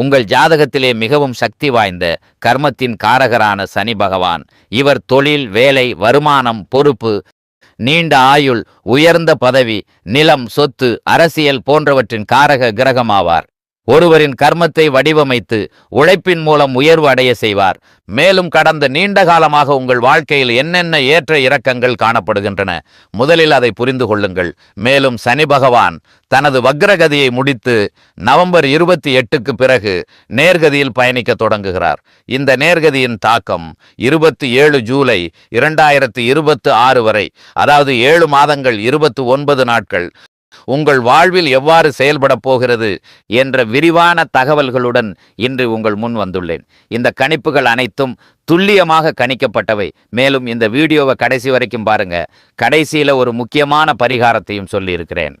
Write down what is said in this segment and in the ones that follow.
உங்கள் ஜாதகத்திலே மிகவும் சக்தி வாய்ந்த கர்மத்தின் காரகரான சனி பகவான். இவர் தொழில் வேலை வருமானம் பொறுப்பு நீண்ட ஆயுள் உயர்ந்த பதவி நிலம் சொத்து அரசியல் போன்றவற்றின் காரக கிரகமாவார். ஒருவரின் கர்மத்தை வடிவமைத்து உழைப்பின் மூலம் உயர்வு அடைய செய்வார். மேலும் கடந்த நீண்ட காலமாக உங்கள் வாழ்க்கையில் என்னென்ன ஏற்ற இறக்கங்கள் காணப்படுகின்றன? முதலில் அதை புரிந்து கொள்ளுங்கள். மேலும் சனி பகவான் தனது வக்ரகதியை முடித்து நவம்பர் இருபத்தி எட்டுக்கு பிறகு நேர்கதியில் பயணிக்க தொடங்குகிறார். இந்த நேர்கதியின் தாக்கம் இருபத்தி ஏழு ஜூலை இரண்டாயிரத்தி இருபத்து ஆறு வரை அதாவது ஏழு மாதங்கள் இருபத்து ஒன்பது நாட்கள் உங்கள் வாழ்வில் எவ்வாறு செயல்படப் போகிறது என்ற விரிவான தகவல்களுடன் இன்று உங்கள் முன் வந்துள்ளேன். இந்த கணிப்புகள் அனைத்தும் துல்லியமாக கணிக்கப்பட்டவை. மேலும் இந்த வீடியோவை கடைசி வரைக்கும் பாருங்க. கடைசியில ஒரு முக்கியமான பரிகாரத்தையும் சொல்லியிருக்கிறேன்.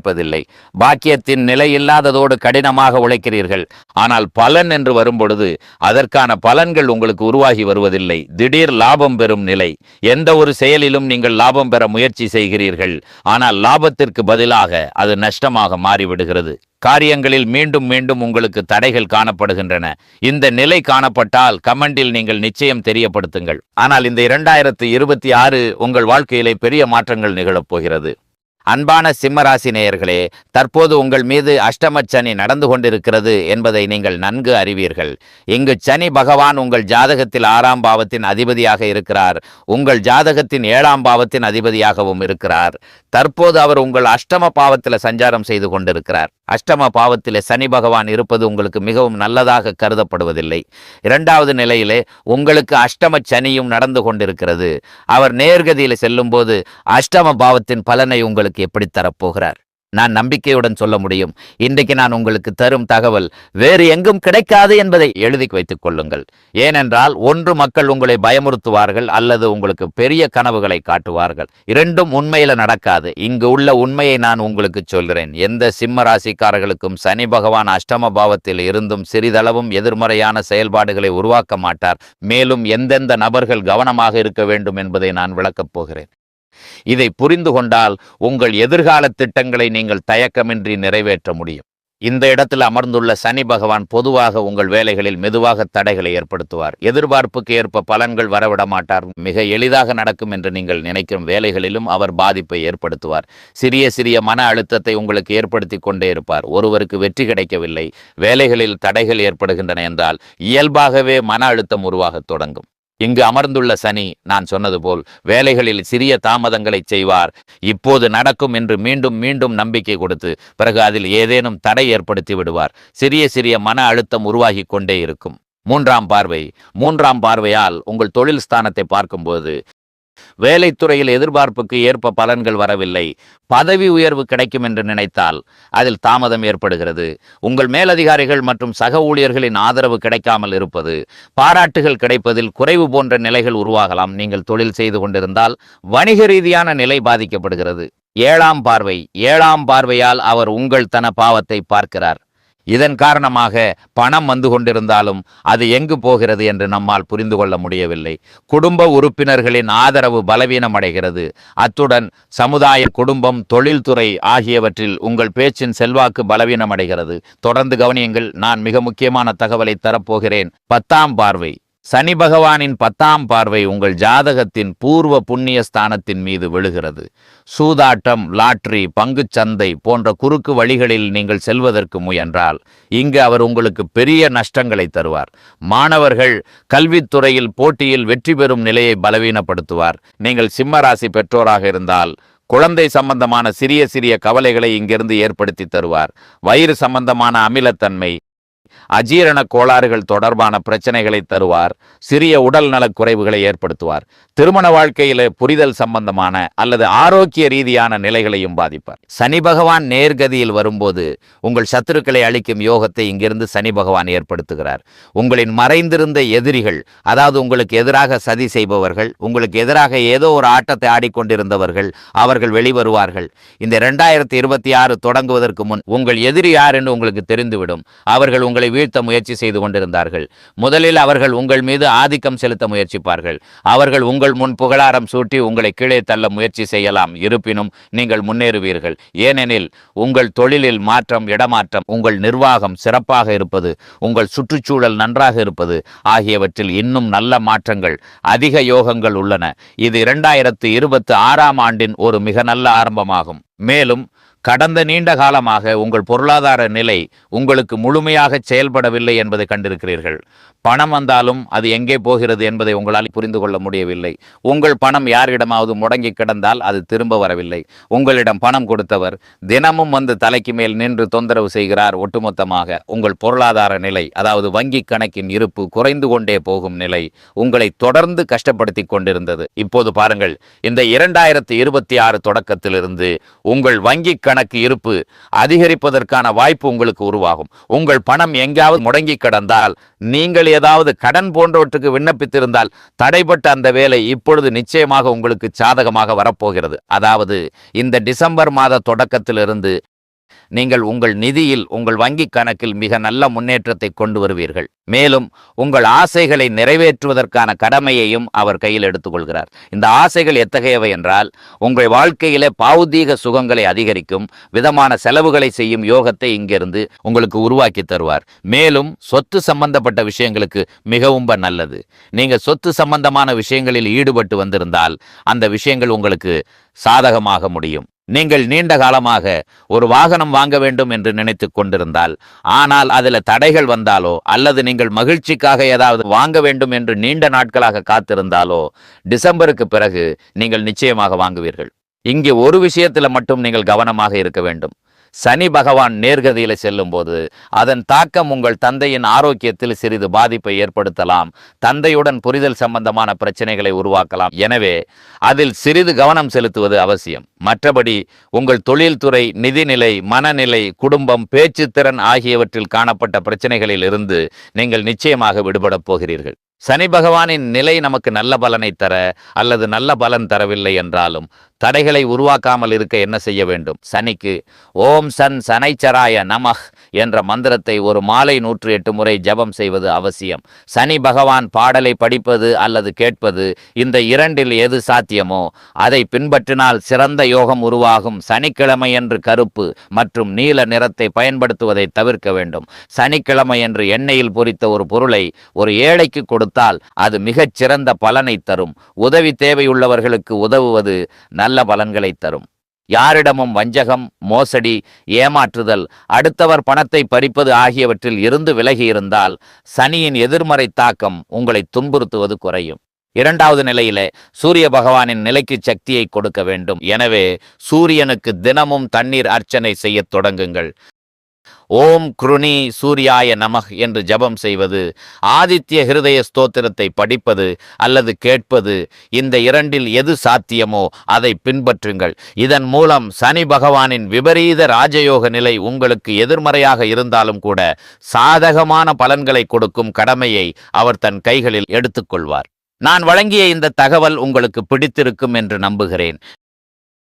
கிடைப்பதில்லை பாக்கியத்தின் நிலை இல்லாததோடு கடினமாக உழைக்கிறீர்கள். ஆனால் பலன் என்று வரும்பொழுது அதற்கான பலன்கள் உங்களுக்கு உருவாகி வருவதில்லை. திடீர் லாபம் பெறும் நிலை. எந்த ஒரு செயலிலும் நீங்கள் லாபம் பெற முயற்சி செய்கிறீர்கள். ஆனால் லாபத்திற்கு பதிலாக அது நஷ்டமாக மாறிவிடுகிறது. காரியங்களில் மீண்டும் மீண்டும் உங்களுக்கு தடைகள் காணப்படுகின்றன. இந்த நிலை காணப்பட்டால் கமெண்டில் நீங்கள் நிச்சயம் தெரியப்படுத்துங்கள். ஆனால் இந்த இரண்டாயிரத்து இருபத்தி ஆறு உங்கள் வாழ்க்கையிலே பெரிய மாற்றங்கள் நிகழப் போகிறது. அன்பான சிம்மராசி நேயர்களே தற்போது உங்கள் மீது அஷ்டம சனி நடந்து கொண்டிருக்கிறது என்பதை நீங்கள் நன்கு அறிவீர்கள். இங்கு சனி பகவான் உங்கள் ஜாதகத்தில் ஆறாம் பாவத்தின் அதிபதியாக இருக்கிறார். உங்கள் ஜாதகத்தின் ஏழாம் பாவத்தின் அதிபதியாகவும் இருக்கிறார். தற்போது அவர் உங்கள் அஷ்டம பாவத்தில் சஞ்சாரம் செய்து கொண்டிருக்கிறார். அஷ்டம பாவத்தில் சனி பகவான் இருப்பது உங்களுக்கு மிகவும் நல்லதாக கருதப்படுவதில்லை. இரண்டாவது நிலையிலே உங்களுக்கு அஷ்டம சனியும் நடந்து கொண்டிருக்கிறது. அவர் நேர்கதியில் செல்லும்போது அஷ்டம பாவத்தின் பலனை உங்களுக்கு எப்படி தரப்போகிறார்? நான் நம்பிக்கையுடன் சொல்ல முடியும். இன்றைக்கு நான் உங்களுக்கு தரும் தகவல் வேறு எங்கும் கிடைக்காது என்பதை எழுதி வைத்துக் கொள்ளுங்கள். ஏனென்றால் ஒன்று மக்கள் உங்களை பயமுறுத்துவார்கள் அல்லது உங்களுக்கு பெரிய கனவுகளை காட்டுவார்கள். இரண்டும் உண்மையில நடக்காது. இங்கு உள்ள உண்மையை நான் உங்களுக்கு சொல்கிறேன். எந்த சிம்ம ராசிக்காரர்களுக்கும் சனி பகவான் அஷ்டம பாவத்தில் இருந்தும் சிறிதளவும் எதிர்மறையான செயல்பாடுகளை உருவாக்க மாட்டார். மேலும் எந்தெந்த நபர்கள் கவனமாக இருக்க வேண்டும் என்பதை நான் விளக்கப் போகிறேன். இதை புரிந்து கொண்டால் உங்கள் எதிர்கால திட்டங்களை நீங்கள் தயக்கமின்றி நிறைவேற்ற முடியும். இந்த இடத்தில் அமர்ந்துள்ள சனி பகவான் பொதுவாக உங்கள் வேலைகளில் மெதுவாக தடைகளை ஏற்படுத்துவார். எதிர்பார்ப்புக்கு ஏற்ப பலன்கள் வரவிட மாட்டார். மிக எளிதாக நடக்கும் என்று நீங்கள் நினைக்கும் வேலைகளிலும் அவர் பாதிப்பை ஏற்படுத்துவார். சிறிய சிறிய மன அழுத்தத்தை உங்களுக்கு ஏற்படுத்தி கொண்டே இருப்பார். ஒருவருக்கு வெற்றி கிடைக்கவில்லை. வேலைகளில் தடைகள் ஏற்படுகின்றன என்றால் இயல்பாகவே மன அழுத்தம் உருவாகத் தொடங்கும். இங்கு அமர்ந்துள்ள சனி நான் சொன்னது போல் வேலைகளில் சிறிய தாமதங்களை செய்வார். இப்போது நடக்கும் என்று மீண்டும் மீண்டும் நம்பிக்கை கொடுத்து பிறகு அதில் ஏதேனும் தடை ஏற்படுத்தி விடுவார். சிறிய சிறிய மன அழுத்தம் உருவாகி கொண்டே இருக்கும். மூன்றாம் பார்வை. மூன்றாம் பார்வையால் உங்கள் தொழில் ஸ்தானத்தை பார்க்கும்போது வேலைத்துறையில் எதிர்பார்ப்புக்கு ஏற்ப பலன்கள் வரவில்லை. பதவி உயர்வு கிடைக்கும் என்று நினைத்தால் அதில் தாமதம் ஏற்படுகிறது. உங்கள் மேலதிகாரிகள் மற்றும் சக ஊழியர்களின் ஆதரவு கிடைக்காமல் இருப்பது பாராட்டுகள் கிடைப்பதில் குறைவு போன்ற நிலைகள் உருவாகலாம். நீங்கள் தொழில் செய்து கொண்டிருந்தால் வணிக ரீதியான நிலை பாதிக்கப்படுகிறது. ஏழாம் பார்வை ஏழாம் பார்வையால் அவர் உங்கள் தன பாவத்தை பார்க்கிறார். இதன் காரணமாக பணம் வந்து கொண்டிருந்தாலும் அது எங்கு போகிறது என்று நம்மால் புரிந்து கொள்ள முடியவில்லை. குடும்ப உறுப்பினர்களின் ஆதரவு பலவீனமடைகிறது அத்துடன் சமுதாய குடும்பம் தொழில்துறை ஆகியவற்றில் உங்கள் பேச்சின் செல்வாக்கு பலவீனமடைகிறது தொடர்ந்து கவனியுங்கள் நான் மிக முக்கியமான தகவலை தரப்போகிறேன். பத்தாம் பார்வை. சனி பகவானின் பத்தாம் பார்வை உங்கள் ஜாதகத்தின் பூர்வ புண்ணிய ஸ்தானத்தின் மீது விழுகிறது. சூதாட்டம் லாட்ரி பங்கு சந்தை போன்ற குறுக்கு வழிகளில் நீங்கள் செல்வதற்கு முயன்றால் இங்கு அவர் உங்களுக்கு பெரிய நஷ்டங்களை தருவார். மாணவர்கள் கல்வித்துறையில் போட்டியில் வெற்றி பெறும் நிலையை பலவீனப்படுத்துவார். நீங்கள் சிம்மராசி பெற்றோராக இருந்தால் குழந்தை சம்பந்தமான சிறிய சிறிய கவலைகளை இங்கிருந்து ஏற்படுத்தி தருவார். வயிறு சம்பந்தமான அமிலத்தன்மை அஜீரண கோளாறுகள் தொடர்பான பிரச்சனைகளை தருவார் சிறிய உடல் நலக் குறைவுகளை ஏற்படுத்துவார் திருமண வாழ்க்கையில புரிதல் சம்பந்தமான அல்லது ஆரோக்கிய ரீதியான நிலைகளையும் பாதிப்பார். சனி பகவான் நேர்கதியில் வரும்போது உங்கள் சத்துருக்களை அளிக்கும் யோகத்தை இங்கிருந்து சனி பகவான் ஏற்படுத்துகிறார். உங்களின் மறைந்திருந்த எதிரிகள் அதாவது உங்களுக்கு எதிராக சதி செய்பவர்கள் உங்களுக்கு எதிராக ஏதோ ஒரு ஆட்டத்தை ஆடிக்கொண்டிருந்தவர்கள் அவர்கள் வெளிவருவார்கள். இந்த இரண்டாயிரத்தி இருபத்தி ஆறு தொடங்குவதற்கு முன் உங்கள் எதிரி யார் என்று உங்களுக்கு தெரிந்துவிடும். அவர்கள் உங்களை வீழ்த்த முயற்சி செய்து கொண்டிருந்தார்கள். முதலில் அவர்கள் உங்கள் மீது ஆதிக்கம் செலுத்த முயற்சிப்பார்கள். அவர்கள் உங்கள் முன் புகழாரம் சூட்டி உங்களை கீழே தள்ள முயற்சி செய்யலாம். இருப்பினும் நீங்கள் முன்னேறுவீர்கள். ஏனெனில் உங்கள் தொழிலில் மாற்றம் இடமாற்றம் உங்கள் நிர்வாகம் சிறப்பாக இருப்பது உங்கள் சுற்றுச்சூழல் நன்றாக இருப்பது ஆகியவற்றில் இன்னும் நல்ல மாற்றங்கள் அதிக யோகங்கள் உள்ளன. இது இரண்டாயிரத்து இருபத்தி ஆறாம் ஆண்டின் ஒரு மிக நல்ல ஆரம்பமாகும். மேலும் கடந்த நீண்ட காலமாக உங்கள் பொருளாதார நிலை உங்களுக்கு முழுமையாக செயல்படவில்லை என்பதை கண்டிருக்கிறீர்கள். பணம் வந்தாலும் அது எங்கே போகிறது என்பதை உங்களால் புரிந்து கொள்ள முடியவில்லை. உங்கள் பணம் யாரிடமாவது முடங்கி கிடந்தால் அது திரும்ப வரவில்லை. உங்களிடம் பணம் கொடுத்தவர் தினமும் வந்து தலைக்கு மேல் நின்று தொந்தரவு செய்கிறார் ஒட்டுமொத்தமாக. உங்கள் பொருளாதார நிலை அதாவது வங்கி கணக்கின் இருப்பு குறைந்து கொண்டே போகும் நிலை உங்களை தொடர்ந்து கஷ்டப்படுத்தி கொண்டிருந்தது. இப்போது பாருங்கள் இந்த இரண்டாயிரத்தி இருபத்தி ஆறு தொடக்கத்திலிருந்து உங்கள் வங்கி கணக்கு இருப்பு அதிகரிப்பதற்கான வாய்ப்பு உங்களுக்கு உருவாகும். உங்கள் பணம் எங்காவது முடங்கி கிடந்தால் நீங்கள் ஏதாவது கடன் போன்றவற்றுக்கு விண்ணப்பித்திருந்தால் தடைப்பட்ட அந்த வேலை இப்பொழுது நிச்சயமாக உங்களுக்கு சாதகமாக வரப்போகிறது. அதாவது இந்த டிசம்பர் மாத தொடக்கத்திலிருந்து நீங்கள் உங்கள் நிதியில் உங்கள் வங்கி கணக்கில் மிக நல்ல முன்னேற்றத்தை கொண்டு வருவீர்கள். மேலும் உங்கள் ஆசைகளை நிறைவேற்றுவதற்கான கடமையையும் அவர் கையில் எடுத்துக்கொள்கிறார். இந்த ஆசைகள் எத்தகையவை என்றால் உங்கள் வாழ்க்கையிலே பாவுதீக சுகங்களை அதிகரிக்கும் விதமான செலவுகளை செய்யும் யோகத்தை இங்கிருந்து உங்களுக்கு உருவாக்கி தருவார். மேலும் சொத்து சம்பந்தப்பட்ட விஷயங்களுக்கு மிகவும் நல்லது. நீங்க சொத்து சம்பந்தமான விஷயங்களில் ஈடுபட்டு வந்திருந்தால் அந்த விஷயங்கள் உங்களுக்கு சாதகமாக முடியும். நீங்கள் நீண்ட காலமாக ஒரு வாகனம் வாங்க வேண்டும் என்று நினைத்து கொண்டிருந்தால் ஆனால் அதில் தடைகள் வந்தாலோ அல்லது நீங்கள் மகிழ்ச்சிக்காக ஏதாவது வாங்க வேண்டும் என்று நீண்ட நாட்களாக காத்திருந்தாலோ டிசம்பருக்கு பிறகு நீங்கள் நிச்சயமாக வாங்குவீர்கள். இங்கே ஒரு விஷயத்துல மட்டும் நீங்கள் கவனமாக இருக்க வேண்டும். சனி பகவான் நேர்கதியில் செல்லும்போது அதன் தாக்கம் உங்கள் தந்தையின் ஆரோக்கியத்தில் சிறிது பாதிப்பை ஏற்படுத்தலாம். தந்தையுடன் புரிதல் சம்பந்தமான பிரச்சனைகளை உருவாக்கலாம். எனவே அதில் சிறிது கவனம் செலுத்துவது அவசியம். மற்றபடி உங்கள் தொழில்துறை நிதிநிலை மனநிலை குடும்பம் பேச்சுத்திறன் ஆகியவற்றில் காணப்பட்ட பிரச்சனைகளில் இருந்து நீங்கள் நிச்சயமாக விடுபடப் போகிறீர்கள். சனி பகவானின் நிலை நமக்கு நல்ல பலனை தர அல்லது நல்ல பலன் தரவில்லை என்றாலும் தடைகளை உருவாக்காமல் இருக்க என்ன செய்ய வேண்டும்? சனிக்கு ஓம் சன் சனைச்சராய நமஹ் என்ற மந்திரத்தை ஒரு மாலை நூற்று எட்டு முறை ஜபம் செய்வது அவசியம். சனி பகவான் பாடலை படிப்பது அல்லது கேட்பது இந்த இரண்டில் எது சாத்தியமோ? அதை பின்பற்றினால் சிறந்த யோகம் உருவாகும் சனிக்கிழமை என்று கருப்பு மற்றும் நீல நிறத்தை பயன்படுத்துவதை தவிர்க்க வேண்டும். சனிக்கிழமை என்று எண்ணெயில் பொரித்த ஒரு பொருளை ஒரு ஏழைக்கு கொடுத்தால் அது மிகச் சிறந்த பலனை தரும். உதவி தேவையுள்ளவர்களுக்கு உதவுவது நல்ல பலன்களை தரும். யாரிடமும் வஞ்சகம் மோசடி ஏமாற்றுதல் அடுத்தவர் பணத்தை பறிப்பது ஆகியவற்றில் இருந்து விலகி இருந்தால் சனியின் எதிர்மறை தாக்கம் உங்களை துன்புறுத்துவது குறையும். இரண்டாவது நிலையிலே சூரிய பகவானின் நிலைக்கு சக்தியை கொடுக்க வேண்டும். எனவே சூரியனுக்கு தினமும் தண்ணீர் அர்ச்சனை செய்யத் தொடங்குங்கள். ஓம் குருணி சூர்யாய நமக் என்று ஜபம் செய்வது ஆதித்ய ஹிருதய ஸ்தோத்திரத்தை படிப்பது அல்லது கேட்பது இந்த இரண்டில் எது சாத்தியமோ அதை பின்பற்றுங்கள். இதன் மூலம் சனி பகவானின் விபரீத ராஜயோக நிலை உங்களுக்கு எதிர்மறையாக இருந்தாலும் கூட சாதகமான பலன்களை கொடுக்கும் கடமையை அவர் தன் கைகளில் எடுத்துக்கொள்வார். நான் வழங்கிய இந்த தகவல் உங்களுக்கு பிடித்திருக்கும் என்று நம்புகிறேன்.